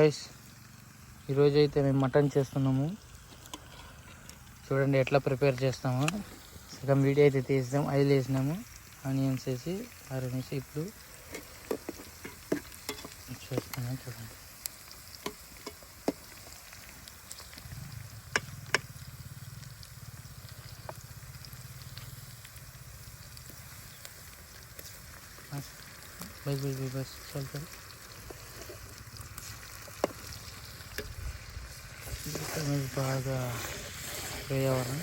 Guys ఈరోజు అయితే మేము మటన్ చేస్తున్నాము చూడండి ఎట్లా ప్రిపేర్ చేస్తాము సగం వీడియో అయితే తీస్తాం ఆయిల్ వేసినాము ఆనియన్స్ వేసి ఆరెంజ్ ఇప్పుడు చేస్తున్నాం చూడండి బస్ బస్ బస్ బస్ చల్ అనేది బాగా వేయవరం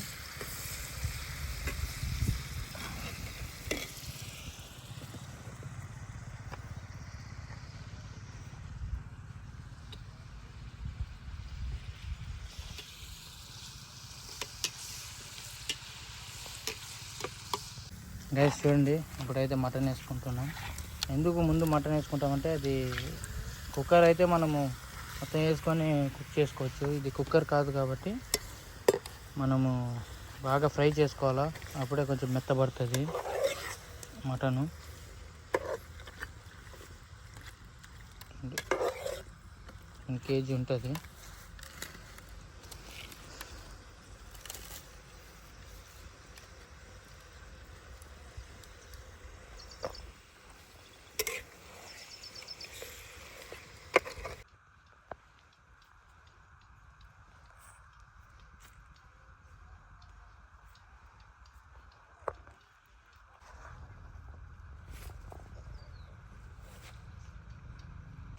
గైస్ చూడండి ఇప్పుడైతే మటన్ వేసుకుంటున్నాం. ఎందుకు ముందు మటన్ వేసుకుంటామంటే అది కుక్కర్ అయితే మనము మొత్తం వేసుకొని కుక్ చేసుకోవచ్చు. ఇది కుక్కర్ కాదు కాబట్టి మనము బాగా ఫ్రై చేసుకోవాలా? అప్పుడే కొంచెం మెత్తబడుతుంది మటను. కేజీ ఉంటుంది.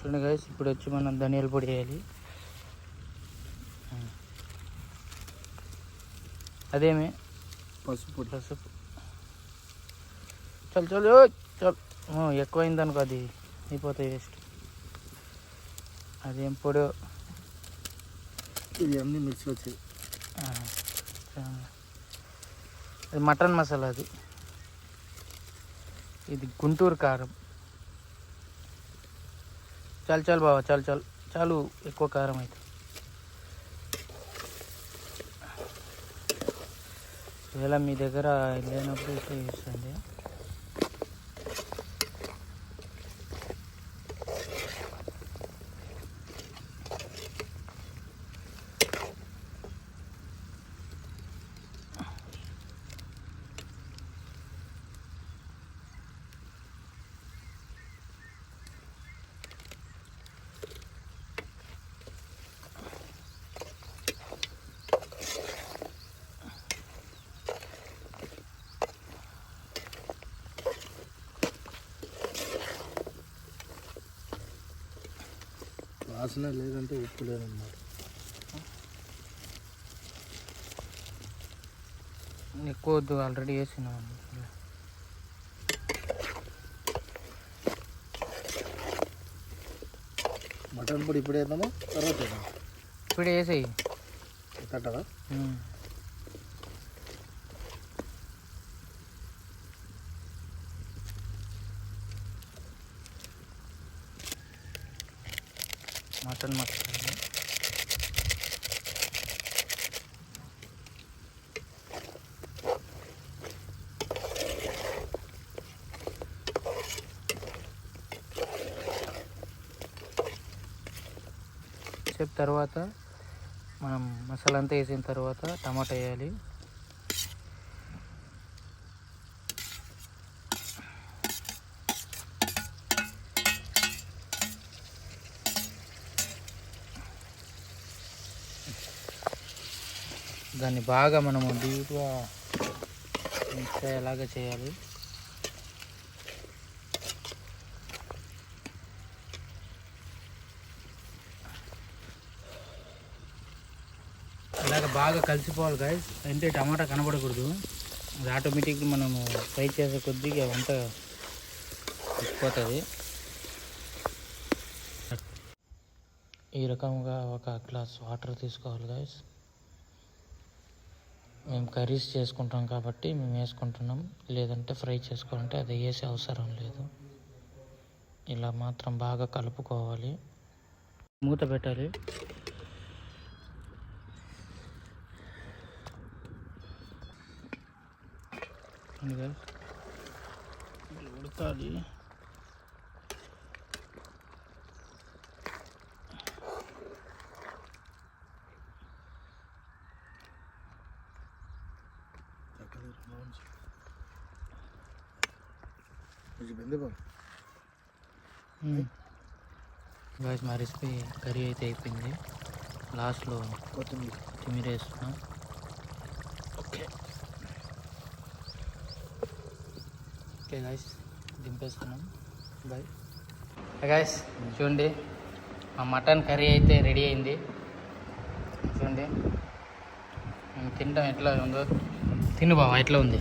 చూడండి గైస్ ఇప్పుడు వచ్చి మనం ధనియాల పొడి వేయాలి అదేమి? పసుపు పసుపు. చల్ చల్ చల్. ఎక్కువైంది అనుకో అది. అయిపోతాయి వేస్ట్ అదేం పొడి? ఇవి అన్నీ మిక్స్ వచ్చాయి. అది మటన్ మసాలా అది. ఇది గుంటూరు కారం. చాలు చాలు బావా చాలు చాలు. చాలు ఎక్కువ కారం అయితే. ఒకవేళ మీ దగ్గర లేనప్పుడు ఇట్లా వాసన లేదంటే ఉప్పు లేదన్నమాట ఎక్కువ వద్దు ఆల్రెడీ వేసినాం మటన్ పొడి ఇప్పుడు వేద్దామా? తర్వాత ఇప్పుడు వేసేయి. కట్టదా మటన్ మసాలా. సేపు తర్వాత మనం మసాలా అంతా వేసిన తర్వాత టమాటా వేయాలి. దాన్ని బాగా మనము డీప్గా మిక్స్ అయ్యేలాగా చేయాలి? ఇలాగ బాగా కలిసిపోవాలి గాయస్ అంటే టమాటా కనబడకూడదు. అది ఆటోమేటిక్గా మనము ఫ్రై చేసే కొద్దిగా వంట ఇచ్చిపోతుంది ఈ రకంగా ఒక గ్లాస్ వాటర్ తీసుకోవాలి గాయస్ మేము కర్రీస్ చేసుకుంటాం కాబట్టి మేము వేసుకుంటున్నాం. లేదంటే ఫ్రై చేసుకోవాలంటే అది వేసే అవసరం లేదు. ఇలా మాత్రం బాగా కలుపుకోవాలి. మూత పెట్టాలి. ఉడకాలి. గాయస్ మా రెసిపీ కర్రీ అయితే అయిపోయింది. లాస్ట్లో కొత్తిమీర. కొత్తిమీర వేస్తున్నాం ఓకే. ఓకే గాయస్ దింపేస్తున్నాం బాయ్. గాయస్ చూడండి మా మటన్ కర్రీ అయితే రెడీ అయింది. చూడండి తినడం ఎట్లా ఉందో. తిను బావా ఎట్లా ఉంది?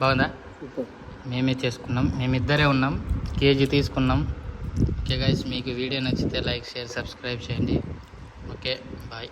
బాగుందా? మేమే చేసుకున్నాం. మేమిద్దరే ఉన్నాం. కేజీ తీసుకున్నాం. ఓకే గైస్ మీకు వీడియో నచ్చితే లైక్ షేర్ సబ్స్క్రైబ్ చేయండి. Okay bye.